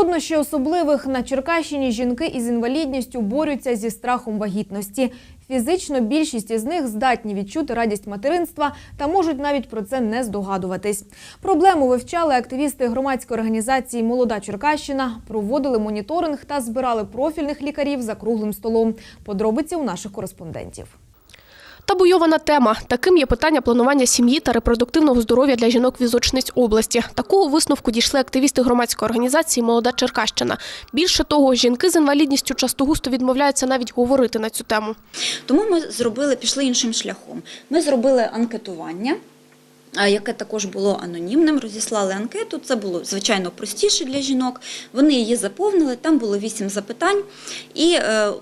Труднощі особливих на Черкащині жінки із інвалідністю борються зі страхом вагітності. Фізично більшість із них здатні відчути радість материнства та можуть навіть про це не здогадуватись. Проблему вивчали активісти громадської організації Молода Черкащина, проводили моніторинг та збирали профільних лікарів за круглим столом. Подробиці у наших кореспондентів. Табуйована тема. Таким є питання планування сім'ї та репродуктивного здоров'я для жінок-візочниць області. Такого висновку дійшли активісти громадської організації Молода Черкащина. Більше того, жінки з інвалідністю часто густо відмовляються навіть говорити на цю тему. Тому ми зробили, пішли іншим шляхом. Ми зробили анкетування. Яке також було анонімним, розіслали анкету. Це було звичайно простіше для жінок. Вони її заповнили. Там було вісім запитань, і, е,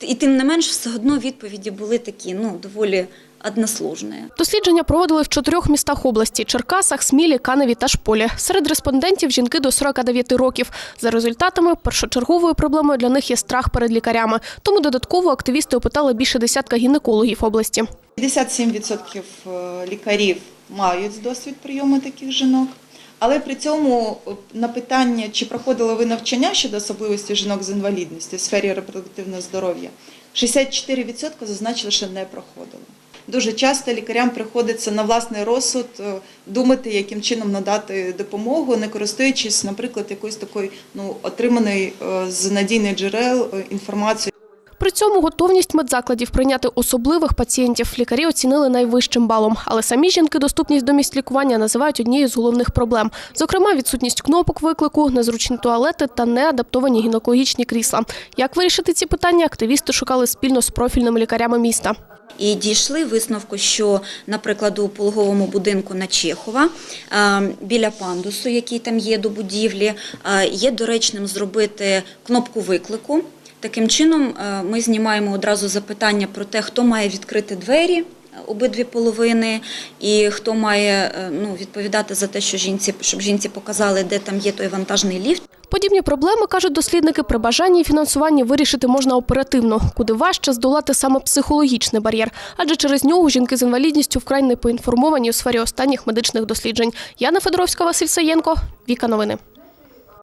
і тим не менш, все одно відповіді були такі, ну доволі односложні. Дослідження проводили в чотирьох містах області – Черкасах, Смілі, Каневі та Шполі. Серед респондентів – жінки до 49 років. За результатами, першочерговою проблемою для них є страх перед лікарями. Тому додатково активісти опитали більше десятка гінекологів області. 57% е, лікарів мають досвід прийому таких жінок. Але при цьому е, на питання, чи проходили ви навчання щодо особливості жінок з інвалідністю в сфері репродуктивного здоров'я, 64% зазначили, що не проходили. Дуже часто лікарям приходиться на власний розсуд е, думати, яким чином надати допомогу, не користуючись, наприклад, якоюсь такою ну, отриманої е, з надійних джерел інформацією. При цьому готовність медзакладів прийняти особливих пацієнтів лікарі оцінили найвищим балом. Але самі жінки доступність до місць лікування називають однією з головних проблем. Зокрема, відсутність кнопок виклику, незручні туалети та неадаптовані гінекологічні крісла. Як вирішити ці питання, активісти шукали спільно з профільними лікарями міста. І дійшли висновку, що, наприклад, у пологовому будинку на Чехова біля пандусу, який там є до будівлі, є доречним зробити кнопку виклику. Таким чином, е, ми знімаємо одразу запитання про те, хто має відкрити двері. е, Обидві половини, і хто має е, ну, відповідати за те, що жінці, щоб жінці показали, де там є той вантажний ліфт. Подібні проблеми, кажуть дослідники, при бажанні і фінансуванні вирішити можна оперативно, куди важче здолати саме психологічний бар'єр, адже через нього жінки з інвалідністю вкрай не поінформовані у сфері останніх медичних досліджень. Яна Федоровська, Василь Саєнко, Віка Новини.